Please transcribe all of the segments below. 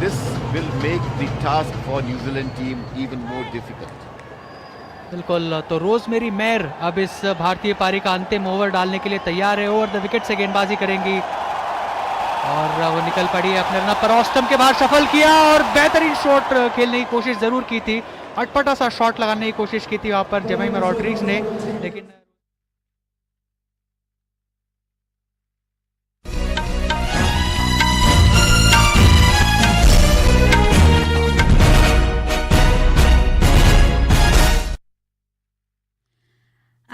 this will make the task for New Zealand team even more difficult. बिल्कुल तो rosemary मैर अब इस भारतीय पारी का अंतिम ओवर डालने के लिए तैयार है। ओवर द विकेट से गेंदबाजी करेंगी। और वो निकल पड़ी है अपने रन पर। ऑस्टम के बाहर सफल किया और बेहतरीन शॉट खेलने की कोशिश ज़रूर की थी। अटपटा सा शॉट लगाने की कोशिश की थी वहाँ पर, जमैमा रॉड्रिग्स ने, लेकिन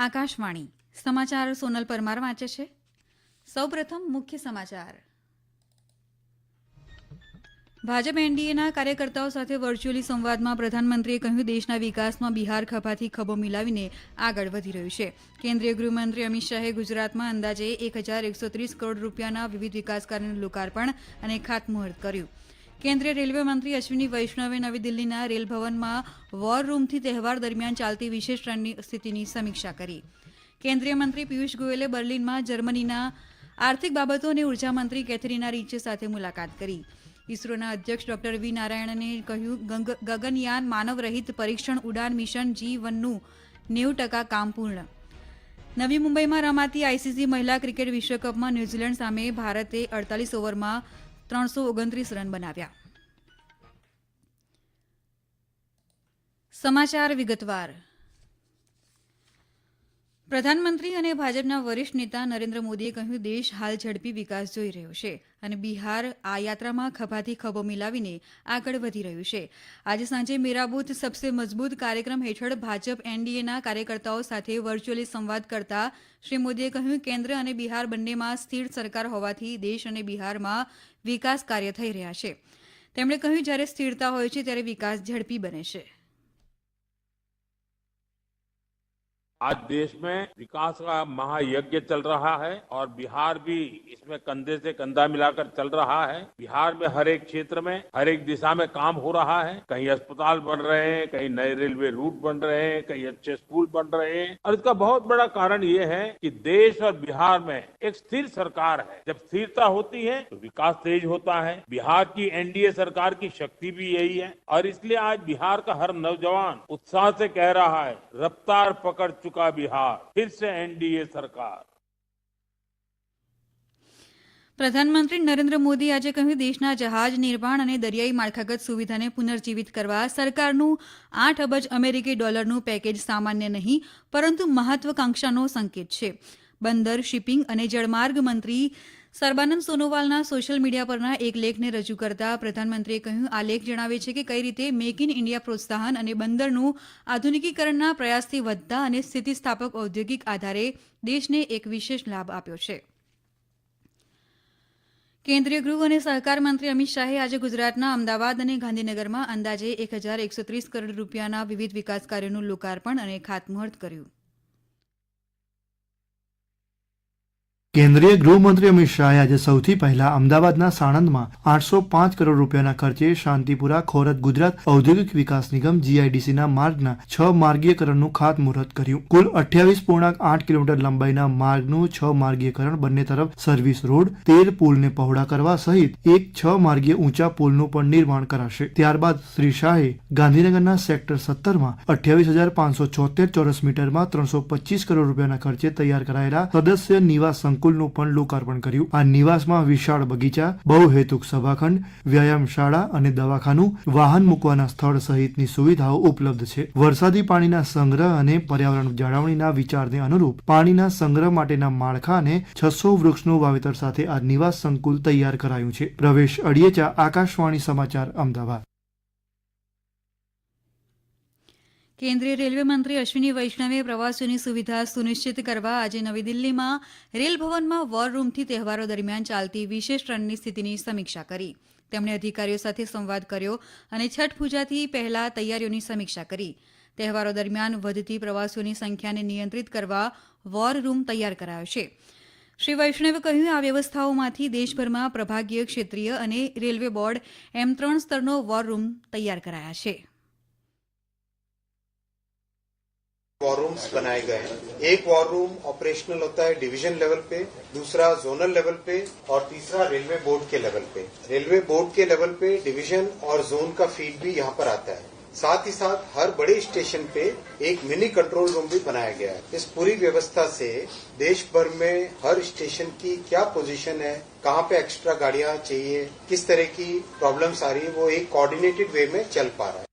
આકાશવાણી. સમાચાર સોનલ પરમાર વાંચે છે. સૌપ્રથમ મુખ્ય સમાચાર. ભાજપ એનડીએના કાર્યકર્તાઓ સાથે વર્ચ્યુઅલી સંવાદમાં પ્રધાનમંત્રીએ કહ્યું, દેશના વિકાસમાં બિહાર ખભાથી ખભો મિલાવીને આગળ વધી રહ્યું છે. કેન્દ્રીય ગૃહમંત્રી અમિત શાહે ગુજરાતમાં અંદાજે એક હજાર એકસો ત્રીસ કરોડ રૂપિયાના વિવિધ વિકાસ કાર્યોનું લોકાર્પણ અને ખાતમુહૂર્ત કર્યું. કેન્દ્રીય રેલવે મંત્રી અશ્વિની વૈષ્ણવે નવી દિલ્હીના રેલ ભવનમાં વોર રૂમથી તહેવાર દરમિયાન ચાલતી વિશેષ ટ્રેનની સ્થિતિની સમીક્ષા કરી. કેન્દ્રીય મંત્રી પિયુષ ગોયલે બર્લિનમાં જર્મનીના આર્થિક બાબતો અને ઊર્જા મંત્રી કેથરીના રીચે સાથે મુલાકાત કરી. ઇસરોના અધ્યક્ષ ડોક્ટર વી નારાયણને કહ્યું, ગંગ- ગગનયાન માનવરહિત પરીક્ષણ ઉડાન મિશન જી વનનું નેવું ટકા કામ પૂર્ણ. નવી મુંબઈમાં રમાતી આઈસીસી મહિલા ક્રિકેટ વિશ્વકપમાં ન્યૂઝીલેન્ડ સામે ભારતે અડતાલીસ ઓવરમાં ત્રણસો ઓગણત્રીસ રન બનાવ્યા. સમાચાર વિગતવાર. પ્રધાનમંત્રી અને ભાજપના વરિષ્ઠ નેતા નરેન્દ્ર મોદીએ કહ્યું, દેશ હાલ ઝડપી વિકાસ જોઈ રહ્યો છે અને બિહાર આ યાત્રામાં ખભાથી ખભો મિલાવીને આગળ વધી રહ્યું છે. આજે સાંજે મેરા બુથ સબસે મજબૂત કાર્યક્રમ હેઠળ ભાજપ એનડીએના કાર્યકર્તાઓ સાથે વર્ચ્યુઅલી સંવાદ કરતા શ્રી મોદીએ કહ્યું, કેન્દ્ર અને બિહાર બંનેમાં સ્થિર સરકાર હોવાથી દેશ અને બિહારમાં વિકાસ કાર્ય થઈ રહ્યા છે. તેમણે કહ્યું, જ્યારે સ્થિરતા હોય છે, ત્યારે વિકાસ ઝડપી બને છે. आज देश में विकास का महायज्ञ चल रहा है और बिहार भी इसमें कंधे से कंधा मिलाकर चल रहा है। बिहार में हर एक क्षेत्र में, हर एक दिशा में काम हो रहा है। कहीं अस्पताल बन रहे हैं, कहीं नए रेलवे रूट बन रहे हैं, कहीं अच्छे स्कूल बन रहे हैं। और इसका बहुत बड़ा कारण ये है कि देश और बिहार में एक स्थिर सरकार है। जब स्थिरता होती है तो विकास तेज होता है। बिहार की एनडीए सरकार की शक्ति भी यही है। और इसलिए आज बिहार का हर नौजवान उत्साह से कह रहा है, रफ्तार पकड़ चुका बिहार फिर से एनडीए सरकार પ્રધાનમંત્રી નરેન્દ્ર મોદી આજે કહ્યું દેશના જહાજ નિર્માણ અને દરિયાઈ માળખાગત સુવિધાને પુનર્જીવિત કરવા સરકારનું આઠ અબજ અમેરિકી ડોલરનું પેકેજ સામાન્ય નહીં પરંતુ મહત્વાકાંક્ષાનો સંકેત છે બંદર શિપિંગ અને જળમાર્ગ મંત્રી સર્બાનંદ સોનોવાલના સોશિયલ મીડિયા પરના એક લેખને રજૂ કરતા પ્રધાનમંત્રીએ કહ્યું, આ લેખ જણાવે છે કે કઈ રીતે મેક ઇન ઇન્ડિયા પ્રોત્સાહન અને બંદરનું આધુનિકીકરણના પ્રયાસથી વધતા અને સ્થિતિસ્થાપક ઔદ્યોગિક આધારે દેશને એક વિશેષ લાભ આપ્યો છે. કેન્દ્રીય ગૃહ અને સહકાર મંત્રી અમિત શાહે આજે ગુજરાતના અમદાવાદ અને ગાંધીનગરમાં અંદાજે એક હજાર એકસો ત્રીસ કરોડ રૂપિયાના વિવિધ વિકાસ કાર્યોનું લોકાર્પણ અને ખાતમુહૂર્ત કર્યું. કેન્દ્રીય ગૃહમંત્રી અમિત શાહે આજે સૌથી પહેલા અમદાવાદના સાણંદમાં આઠસો પાંચ કરોડ રૂપિયાના ખર્ચે શાંતિપુરા, ખોરત, ગુજરાત ઔદ્યોગિક વિકાસ નિગમ જીઆઈડીસીના માર્ગના છ માર્ગીયકરણનું ખાતમુહૂર્ત કર્યું. કુલ અઠ્યાવીસ પૂર્ણાંક આઠ કિલોમીટર લંબાઈના માર્ગનું છ માર્ગીયકરણ બંને તરફ સર્વિસ રોડ, તેર પુલને પહોળા કરવા સહિત એક છ માર્ગીય ઊંચા પુલનું પણ નિર્માણ કરાશે. ત્યારબાદ શ્રી શાહે ગાંધીનગરના સેક્ટર સત્તરમાં અઠ્યાવીસ હજાર પાંચસો ચોતેર ચોરસ મીટરમાં ત્રણસો પચીસ કરોડ રૂપિયાના ખર્ચે તૈયાર કરાયેલા સદસ્ય નિવાસ સંકુલનું પણ લોકાર્પણ કર્યું. આ નિવાસમાં વિશાળ બગીચા, બહુહેતુક સભાખંડ, વ્યાયામશાળા અને દવાખાનું, વાહન મૂકવાના સ્થળ સહિતની સુવિધાઓ ઉપલબ્ધ છે. વરસાદી પાણીના સંગ્રહ અને પર્યાવરણ જાળવણીના વિચારને અનુરૂપ પાણીના સંગ્રહ માટેના માળખા અને છસો વૃક્ષનું વાવેતર સાથે આ નિવાસ સંકુલ તૈયાર કરાયું છે. પ્રવેશ અડિયેચા, આકાશવાણી સમાચાર, અમદાવાદ. કેન્દ્રીય રેલવે મંત્રી અશ્વિની વૈષ્ણવે પ્રવાસીઓની સુવિધા સુનિશ્ચિત કરવા આજે નવી દિલ્હીમાં રેલ ભવનમાં વોર રૂમથી તહેવારો દરમિયાન ચાલતી વિશેષ ટ્રેનની સ્થિતિની સમીક્ષા કરી. તેમણે અધિકારીઓ સાથે સંવાદ કર્યો અને છઠ પૂજાથી પહેલા તૈયારીઓની સમીક્ષા કરી. તહેવારો દરમિયાન વધતી પ્રવાસીઓની સંખ્યાને નિયંત્રિત કરવા વોર રૂમ તૈયાર કરાયો છે. શ્રી વૈષ્ણવે કહ્યું, આ વ્યવસ્થાઓમાંથી દેશભરમાં પ્રભાગીય ક્ષેત્રીય અને રેલવે બોર્ડ એમ ત્રણ સ્તરનો વોર રૂમ તૈયાર કરાયા છે. वॉर रूम्स बनाए गए हैं। एक वॉर रूम ऑपरेशनल होता है डिवीज़न लेवल पे, दूसरा जोनल लेवल पे और तीसरा रेलवे बोर्ड के लेवल पे। रेलवे बोर्ड के लेवल पे डिवीज़न और जोन का फ़ीड भी यहाँ पर आता है। साथ ही साथ हर बड़े स्टेशन पे एक मिनी कंट्रोल रूम भी बनाया गया है। इस पूरी व्यवस्था से देश भर में हर स्टेशन की क्या पोजीशन है, कहाँ पे एक्स्ट्रा गाड़ियाँ चाहिए, किस तरह की प्रॉब्लम्स आ रही है, वो एक कोऑर्डिनेटेड वे में चल पा रहा है।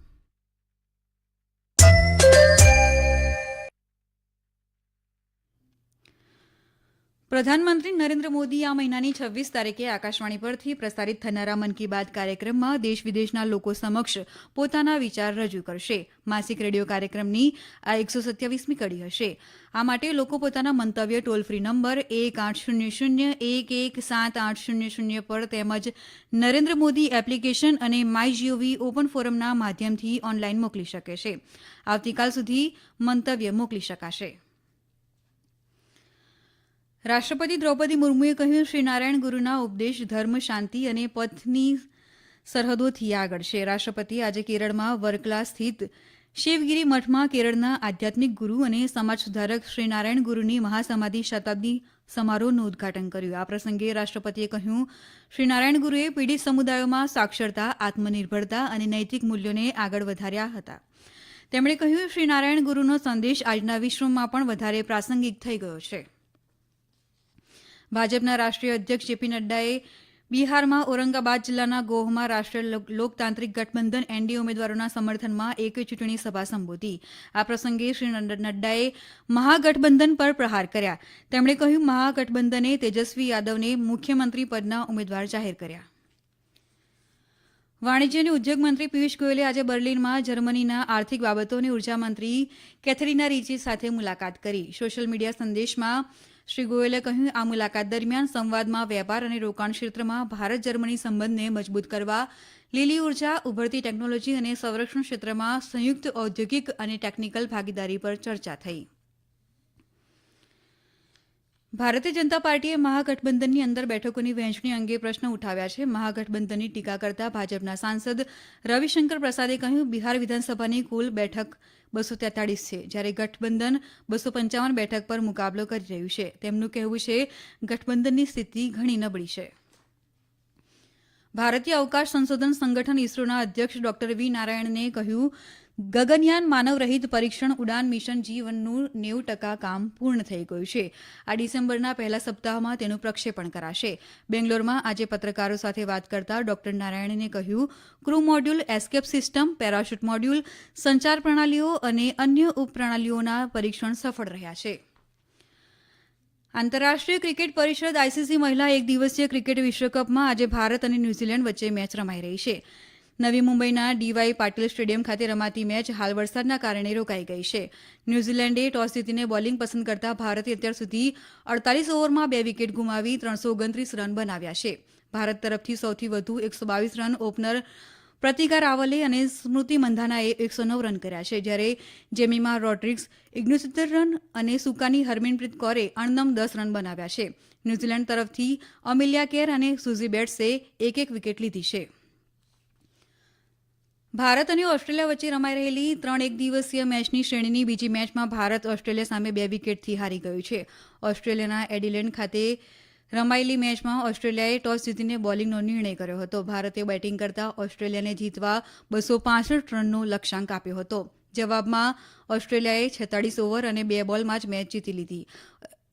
પ્રધાનમંત્રી નરેન્દ્ર મોદી આ મહિનાની છવ્વીસ તારીખે આકાશવાણી પરથી પ્રસારિત થનારા મન કી બાત કાર્યક્રમમાં દેશ વિદેશના લોકો સમક્ષ પોતાના વિચાર રજૂ કરશે. માસિક રેડિયો કાર્યક્રમની આ એકસો સત્યાવીસમી કડી હશે. આ માટે લોકો પોતાના મંતવ્ય ટોલ ફ્રી નંબર એક આઠ શૂન્ય શૂન્ય એક એક સાત આઠ શૂન્ય શૂન્ય પર તેમજ નરેન્દ્ર મોદી એપ્લિકેશન અને માય જીઓવી ઓપન ફોરમના માધ્યમથી ઓનલાઈન મોકલી શકે છે. આવતીકાલ સુધી મંતવ્ય મોકલી શકાશે. રાષ્ટ્રપતિ દ્રૌપદી મુર્મુએ કહ્યું, શ્રી નારાયણ ગુરુના ઉપદેશ ધર્મ, શાંતિ અને પથની સરહદોથી આગળ છે. રાષ્ટ્રપતિ આજે કેરળમાં વરકલા સ્થિત શિવગીરી મઠમાં કેરળના આધ્યાત્મિક ગુરુ અને સમાજ સુધારક શ્રી નારાયણ ગુરુની મહાસમાધિ શતાબ્દી સમારોહનું ઉદઘાટન કર્યું. આ પ્રસંગે રાષ્ટ્રપતિએ કહ્યું, શ્રી નારાયણ ગુરુએ પીડિત સમુદાયોમાં સાક્ષરતા, આત્મનિર્ભરતા અને નૈતિક મૂલ્યોને આગળ વધાર્યા હતા. તેમણે કહ્યું, શ્રી નારાયણ ગુરુનો સંદેશ આજના વિશ્વમાં પણ વધારે પ્રાસંગિક થઈ ગયો છે. ભાજપના રાષ્ટ્રીય અધ્યક્ષ જેપી નડ્ડાએ બિહારમાં ઔરંગાબાદ જિલ્લાના ગોહમાં રાષ્ટ્રીય લોકતાંત્રિક ગઠબંધન એનડીએ ઉમેદવારોના સમર્થનમાં એક ચૂંટણી સભા સંબોધી. આ પ્રસંગે શ્રી નડ્ડાએ મહાગઠબંધન પર પ્રહાર કર્યા. તેમણે કહ્યું, મહાગઠબંધને તેજસ્વી યાદવને મુખ્યમંત્રી પદના ઉમેદવાર જાહેર કર્યા. વાણિજ્ય અને ઉદ્યોગ મંત્રી પિયુષ ગોયલે આજે બર્લિનમાં જર્મનીના આર્થિક બાબતો અને ઊર્જા મંત્રી કેથરીના રીચી સાથે મુલાકાત કરી. સોશિયલ મીડિયા સંદેશમાં શ્રી ગોયલે કહ્યું, આ મુલાકાત દરમિયાન સંવાદમાં વેપાર અને રોકાણ ક્ષેત્રમાં ભારત જર્મની સંબંધને મજબૂત કરવા, લીલી ઊર્જા, ઉભરતી ટેકનોલોજી અને સંરક્ષણ ક્ષેત્રમાં સંયુક્ત ઔદ્યોગિક અને ટેકનિકલ ભાગીદારી પર ચર્ચા થઈ. ભારતીય જનતા પાર્ટીએ મહાગઠબંધનની અંદર બેઠકોની વહેંચણી અંગે પ્રશ્ન ઉઠાવ્યા છે. મહાગઠબંધનની ટીકા કરતા ભાજપના સાંસદ રવિશંકર પ્રસાદે કહ્યું, બિહાર વિધાનસભાની કુલ બેઠક બસો તેતાળીસ છે, જ્યારે ગઠબંધન બસો પંચાવન બેઠક પર મુકાબલો કરી રહ્યું છે. તેમનું કહેવું છે, ગઠબંધનની સ્થિતિ ઘણી નબળી છે. ભારતીય અવકાશ સંશોધન સંગઠન ઇસરોના અધ્યક્ષ ડોક્ટર વી નારાયણને કહ્યું ગગનયાન માનવરહિત પરીક્ષણ ઉડાન મિશન જીવનનું નેવું ટકા કામ પૂર્ણ થઈ ગયું છે. આ ડિસેમ્બરના પહેલા સપ્તાહમાં તેનું પ્રક્ષેપણ કરાશે. બેંગ્લોરમાં આજે પત્રકારો સાથે વાત કરતા ડોક્ટર નારાયણને કહ્યું, crew module, escape system, parachute module, સંચાર પ્રણાલીઓ અને અન્ય ઉપપ્રણાલીઓના પરીક્ષણ સફળ રહ્યા છે. આંતરરાષ્ટ્રીય ક્રિકેટ પરિષદ આઈસીસી મહિલા એક દિવસીય ક્રિકેટ વિશ્વકપમાં આજે ભારત અને ન્યૂઝીલેન્ડ વચ્ચે મેચ રમાઈ રહી છે. નવી મુંબઈના ડીવાય પાટીલ સ્ટેડિયમ ખાતે રમાતી મેચ હાલ વરસાદના કારણે રોકાઈ ગઈ છે. ન્યૂઝીલેન્ડે ટોસ જીતીને બોલિંગ પસંદ કરતા ભારતે અત્યાર સુધી અડતાલીસ ઓવરમાં બે વિકેટ ગુમાવી ત્રણસો ઓગણત્રીસ રન બનાવ્યા છે. ભારત તરફથી સૌથી વધુ એકસો બાવીસ રન ઓપનર પ્રતિકા રાવલે અને સ્મૃતિ મંધાનાએ એકસો નવ રન કર્યા છે, જ્યારે જેમીમા રોડ્રિક્સ ઇગ્નોસિત્તેર રન અને સુકાની હરમિનપ્રીત કૌરે અણનમ દસ રન બનાવ્યા છે. ન્યૂઝીલેન્ડ તરફથી અમિલિયા કેર અને સુઝી બેટ્સે એક એક વિકેટ લીધી છે. ભારત અને ઓસ્ટ્રેલિયા વચ્ચે રમાઈ રહેલી ત્રણ એક દિવસીય મેચની શ્રેણીની બીજી મેચમાં ભારત ઓસ્ટ્રેલિયા સામે બે વિકેટથી હારી ગયું છે. ઓસ્ટ્રેલિયાના એડિલેન્ડ ખાતે રમાયેલી મેચમાં ઓસ્ટ્રેલિયાએ ટોસ જીતીને બોલિંગનો નિર્ણય કર્યો હતો. ભારતે બેટિંગ કરતા ઓસ્ટ્રેલિયાને જીતવા બસો પાસઠ રનનો લક્ષ્યાંક આપ્યો હતો. જવાબમાં ઓસ્ટ્રેલિયાએ છેતાળીસ ઓવર અને બે બોલમાં જ મેચ જીતી લીધી.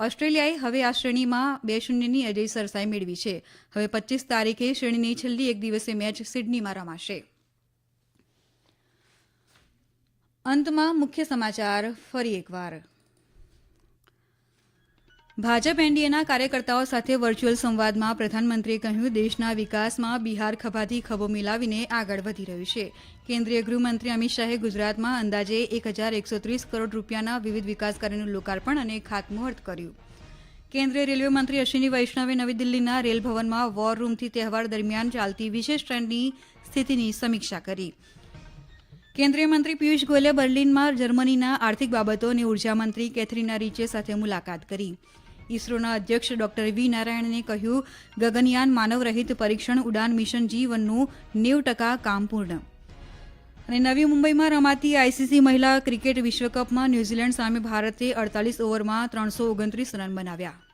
ઓસ્ટ્રેલિયાએ હવે આ શ્રેણીમાં બે શૂન્યની અજય સરસાઈ મેળવી છે. હવે પચીસ તારીખે શ્રેણીની છેલ્લી એક દિવસે મેચ સિડનીમાં રમાશે. અંતમાં મુખ્ય સમાચાર ફરી એકવાર. ભાજપ એનડીએના કાર્યકર્તાઓ સાથે વર્ચ્યુઅલ સંવાદમાં પ્રધાનમંત્રીએ કહ્યું, દેશના વિકાસમાં બિહાર ખભાથી ખભો મિલાવીને આગળ વધી રહ્યું છે. કેન્દ્રીય ગૃહમંત્રી અમિત શાહે ગુજરાતમાં અંદાજે એક હજાર એકસો ત્રીસ કરોડ રૂપિયાના વિવિધ વિકાસ કાર્યોનું લોકાર્પણ અને ખાતમુહૂર્ત કર્યું. કેન્દ્રીય રેલવે મંત્રી અશ્વિની વૈષ્ણવે નવી દિલ્હીના રેલ ભવનમાં વોર રૂમથી તહેવાર દરમિયાન ચાલતી વિશેષ ટ્રેનની સ્થિતિની સમીક્ષા કરી. કેન્દ્રીય મંત્રી પિયુષ ગોયલે બર્લિનમાં જર્મનીના આર્થિક બાબતો અને ઉર્જામંત્રી કેથરીના રીચે સાથે મુલાકાત કરી. ઇસરોના અધ્યક્ષ ડોક્ટર વી નારાયણને કહ્યું, ગગનયાન માનવરહિત પરીક્ષણ ઉડાન મિશન જીવનનું નેવ ટકા કામ પૂર્ણ. અને નવી મુંબઈમાં રમાતી આઈસીસી મહિલા ક્રિકેટ વિશ્વકપમાં ન્યૂઝીલેન્ડ સામે ભારતે અડતાલીસ ઓવરમાં ત્રણસો ઓગણત્રીસ રન બનાવ્યા.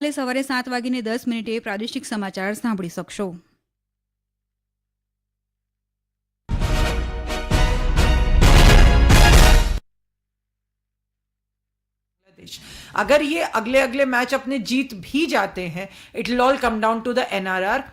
કાલે સવારે સાત વાગીને દસ મિનિટે પ્રાદેશિક સમાચાર સાંભળી શકશો बांग्लादेश अगर ये अगले अगले मैच अपने जीत भी जाते हैं it will all come down to the NRR